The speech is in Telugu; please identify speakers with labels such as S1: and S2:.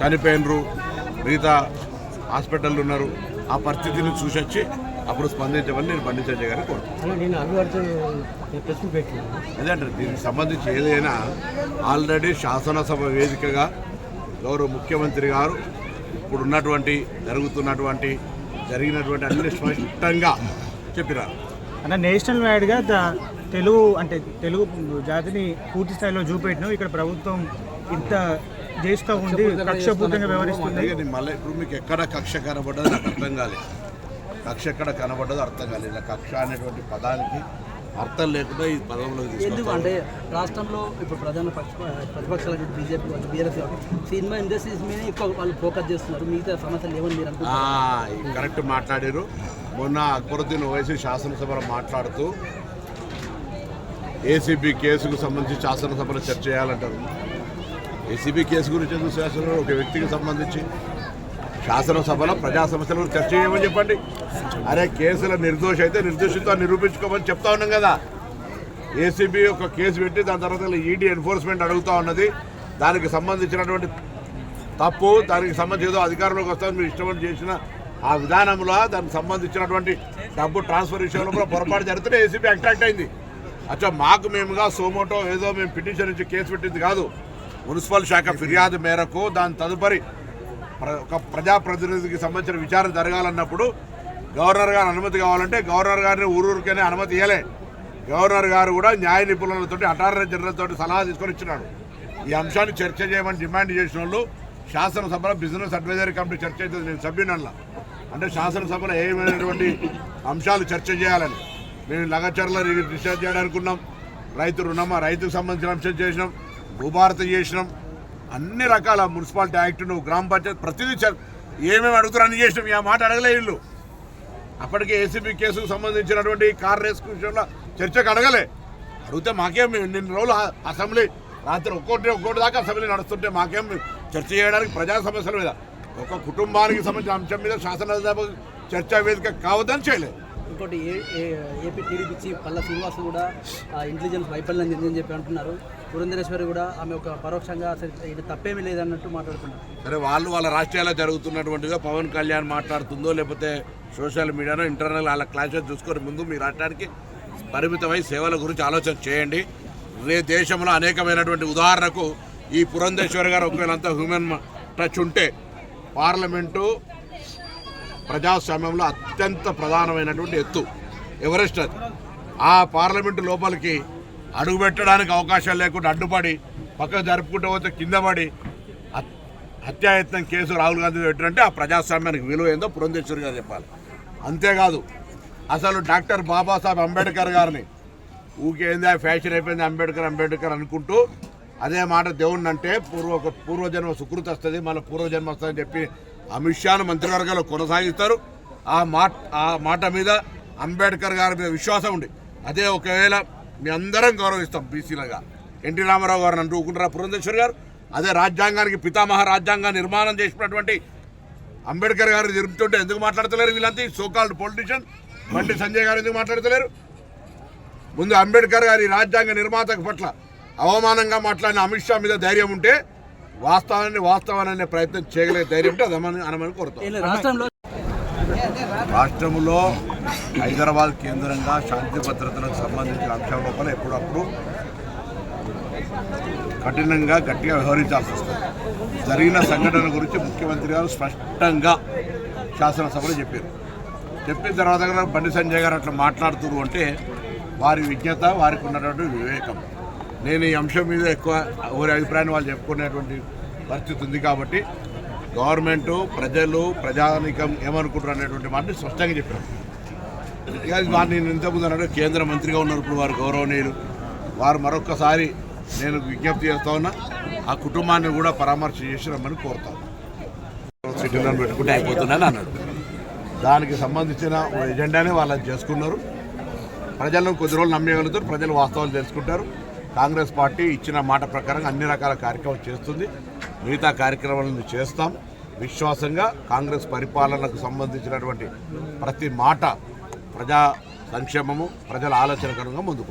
S1: చనిపోయినరు మిగతా హాస్పిటల్ ఉన్నారు. ఆ పరిస్థితిని చూసొచ్చి అప్పుడు స్పందించమని నేను బండి సంజయ్ గారిని కోరుతున్నాను. అదే దీనికి సంబంధించి ఏదైనా ఆల్రెడీ శాసనసభ వేదికగా గౌరవ ముఖ్యమంత్రి గారు ఇప్పుడు ఉన్నటువంటి జరుగుతున్నటువంటి జరిగినటువంటి అన్ని స్పష్టంగా చెప్పినారు
S2: అన్న నేషనల్ వైడ్గా తెలుగు అంటే తెలుగు జాతిని పూర్తి స్థాయిలో చూపెట్టినాం ఇక్కడ ప్రభుత్వం ఇంత చేస్తూ ఉంది కక్షపూర్తంగా వ్యవహరిస్తుంది
S1: మళ్ళీ ఇప్పుడు మీకు ఎక్కడ కక్ష కనబడ్డదో నాకు అర్థం కాలేదు. కక్ష ఎక్కడ కనబడ్డదో అర్థం కాలేదు. ఇలా కక్ష అనేటువంటి పదానికి అర్థం లేకుండా ఈ పదంలోకి
S3: అంటే రాష్ట్రంలో ఇప్పుడు ప్రధాన పక్ష ప్రతిపక్షాలు బీజేపీ వాళ్ళు బీఆర్ఎస్ సినిమా ఇండస్ట్రీస్ మీద ఎక్కువ వాళ్ళు ఫోకస్ చేస్తున్నారు. మిగతా సమస్యలు ఏమని మీరు
S1: కరెక్ట్ మాట్లాడారు. మొన్న అక్బరుద్దీన్ ఓవైసీ శాసనసభలో మాట్లాడుతూ ఏసీబీ కేసుకు సంబంధించి శాసనసభలో చర్చ చేయాలంటారు. ఏసీబీ కేసు గురించి ఎందుకు శాసన ఒక వ్యక్తికి సంబంధించి శాసనసభలో ప్రజా సమస్యల గురించి చర్చ చేయమని చెప్పండి. అరే కేసుల నిర్దోషి అయితే నిర్దోషితో నిరూపించుకోమని చెప్తా ఉన్నాం కదా. ఏసీబీ ఒక కేసు పెట్టి దాని తర్వాత ఈడీ ఎన్ఫోర్స్మెంట్ అడుగుతా ఉన్నది. దానికి సంబంధించినటువంటి తప్పు దానికి సంబంధించి ఏదో అధికారంలోకి వస్తామని మీరు ఇష్టమని చేసిన ఆ విధానంలో దానికి సంబంధించినటువంటి డబ్బు ట్రాన్స్ఫర్ విషయంలో కూడా పొరపాటు జరిగితే ఏసీబీ అట్రాక్ట్ అయింది. అచ్చా మాకు మేముగా సోమోటో ఏదో మేము పిటిషన్ ఇచ్చి కేసు పెట్టింది కాదు. మున్సిపల్ శాఖ ఫిర్యాదు మేరకు దాని తదుపరి ఒక ప్రజాప్రతినిధికి సంబంధించిన విచారణ జరగాలన్నప్పుడు గవర్నర్ గారు అనుమతి కావాలంటే గవర్నర్ గారిని ఊరూరికైనా అనుమతి ఇవ్వలే గవర్నర్ గారు కూడా న్యాయ నిపుణులతో అటార్నీ జనరల్తో సలహా తీసుకొని ఇచ్చినాడు ఈ అంశాన్ని చర్చ చేయమని డిమాండ్ చేసిన వాళ్ళు శాసనసభలో బిజినెస్ అడ్వైజరీ కమిటీ చర్చ అవుతుంది నేను సభ్యునల్లా. అంటే శాసనసభలో ఏమైనటువంటి అంశాలు చర్చ చేయాలని. మేము లగచర్ల డిశ్చార్జ్ చేయడానుకున్నాం. రైతు రుణమా రైతుకు సంబంధించిన అంశం చేసినాం. భూభారత చేసినాం. అన్ని రకాల మున్సిపాలిటీ యాక్ట్ గ్రామ పంచాయతీ ప్రతిదీ ఏమేమి అడుగుతారు అన్ని చేసినాం. ఆ మాట అడగలే వీళ్ళు. అప్పటికే ఏసీబీ కేసుకు సంబంధించినటువంటి కార్ రేస్ విషయంలో చర్చకు అడగలే. అడిగితే మాకేం నిన్న రోజులు అసెంబ్లీ రాత్రి ఒక్కోటి ఒక్కోటి దాకా అసెంబ్లీ నడుస్తుంటే మాకేం చర్చ చేయడానికి ప్రజా సమస్యల మీద ఒక కుటుంబానికి సంబంధించిన అంశం మీద శాసనసభ చర్చా వేదిక కావద్దని చేయలేదు
S3: ఇంకోటి A- A- AP TDP chief Palla Srinivas కూడా ఆ, ఇంటెలిజెన్స్ వైఫల్యం చెందని చెప్పి అంటున్నారు. పురంధరేశ్వరి కూడా ఆమె ఒక పరోక్షంగా అసలు ఇది తప్పేమీ లేదన్నట్టు మాట్లాడుతున్నారు
S1: సరే వాళ్ళు వాళ్ళ రాష్ట్రాల్లో జరుగుతున్నటువంటిగా పవన్ కళ్యాణ్ మాట్లాడుతుందో లేకపోతే సోషల్ మీడియాలో ఇంటర్నల్ వాళ్ళ క్లాషెస్ చూసుకొని ముందు మీ రాష్ట్రానికి పరిమితమై సేవల గురించి ఆలోచన చేయండి. రే దేశంలో అనేకమైనటువంటి ఉదాహరణకు ఈ పురంధేశ్వరి గారు ఒకవేళ అంతా హ్యూమన్ టచ్ ఉంటే పార్లమెంటు ప్రజాస్వామ్యంలో అత్యంత ప్రధానమైనటువంటి ఎత్తు ఎవరెస్ట్ అది? ఆ పార్లమెంటు లోపలికి అడుగుపెట్టడానికి అవకాశం లేకుండా అడ్డుపడి పక్కకు జరుపుకుంటూ పోతే కింద పడి హత్యాయత్నం కేసు రాహుల్ గాంధీ పెట్టారంటే ఆ ప్రజాస్వామ్యానికి విలువ ఏందో పురంధేశ్వరి గారు చెప్పాలి. అంతేకాదు అసలు డాక్టర్ బాబాసాహెబ్ అంబేద్కర్ గారిని ఊకేందా ఫ్యాషన్ అయిపోయింది అంబేద్కర్ అంబేద్కర్ అనుకుంటూ అదే మాట దేవుణ్ణి అంటే పూర్వ పూర్వజన్మ సుకృతి వస్తుంది మన పూర్వజన్మ వస్తుందని చెప్పి అమిత్ షాను మంత్రివర్గాలు కొనసాగిస్తారు. ఆ మాట ఆ మాట మీద అంబేద్కర్ గారి మీద విశ్వాసం ఉంది. అదే ఒకవేళ మీ అందరం గౌరవిస్తాం బీసీలుగా. ఎన్టీ రామారావు గారిని అంటూ ఊకుంటారా? పురంధేశ్వర్ గారు అదే రాజ్యాంగానికి పితామహ రాజ్యాంగ నిర్మాణం చేసినటువంటి అంబేద్కర్ గారు జరుపుతుంటే ఎందుకు మాట్లాడతలేరు వీళ్ళంతా? సోకాల్డ్ పొలిటీషియన్ బండి సంజయ్ గారు ఎందుకు మాట్లాడతలేరు? ముందు అంబేద్కర్ గారి రాజ్యాంగ నిర్మాత పట్ల అవమానంగా మాట్లాడిన అమిత్ షా మీద ధైర్యం ఉంటే వాస్తవాన్ని వాస్తవాన్ని ప్రయత్నం చేయగలిగే ధైర్యం ఉంటే అదమని అనమని కోరుతాం.
S3: రాష్ట్రంలో
S1: హైదరాబాద్ కేంద్రంగా శాంతి భద్రతలకు సంబంధించిన అంశాల లోపల ఎప్పుడప్పుడు కఠినంగా గట్టిగా వ్యవహరించాల్సి వస్తుంది. జరిగిన సంఘటన గురించి ముఖ్యమంత్రి గారు స్పష్టంగా శాసనసభలో చెప్పారు. చెప్పిన తర్వాత కూడా బండి సంజయ్ గారు అట్లా మాట్లాడుతున్నారు అంటే వారి విజ్ఞత వారికి ఉన్నటువంటి వివేకం. నేను ఈ అంశం మీద ఎక్కువ ఎవరి అభిప్రాయాన్ని వాళ్ళు చెప్పుకునేటువంటి పరిస్థితి ఉంది కాబట్టి గవర్నమెంటు ప్రజలు ప్రజానికం ఏమనుకుంటారు అనేటువంటి మాటని స్పష్టంగా చెప్పారు. వారు నేను ఇంతకుముందు అన్నాడు కేంద్ర మంత్రిగా ఉన్నప్పుడు ఇప్పుడు వారు గౌరవనీయులు. వారు మరొక్కసారి నేను విజ్ఞప్తి చేస్తా ఉన్నా ఆ కుటుంబాన్ని కూడా పరామర్శ చేసి రమ్మని కోరుతాను సిటీలను పెట్టుకుంటే అయిపోతున్నాను అన్నాడు. దానికి సంబంధించిన ఓ ఎజెండానే వాళ్ళు చేసుకున్నారు. ప్రజలను కొద్ది రోజులు నమ్మేయగలుగుతారు ప్రజలు వాస్తవాలు తెలుసుకుంటారు. కాంగ్రెస్ పార్టీ ఇచ్చిన మాట ప్రకారం అన్ని రకాల కార్యక్రమాలు చేస్తుంది. మిగతా కార్యక్రమాలను చేస్తాం. విశ్వాసంగా కాంగ్రెస్ పరిపాలనకు సంబంధించినటువంటి ప్రతి మాట ప్రజా సంక్షేమము ప్రజల ఆలోచనకరంగా ముందుకు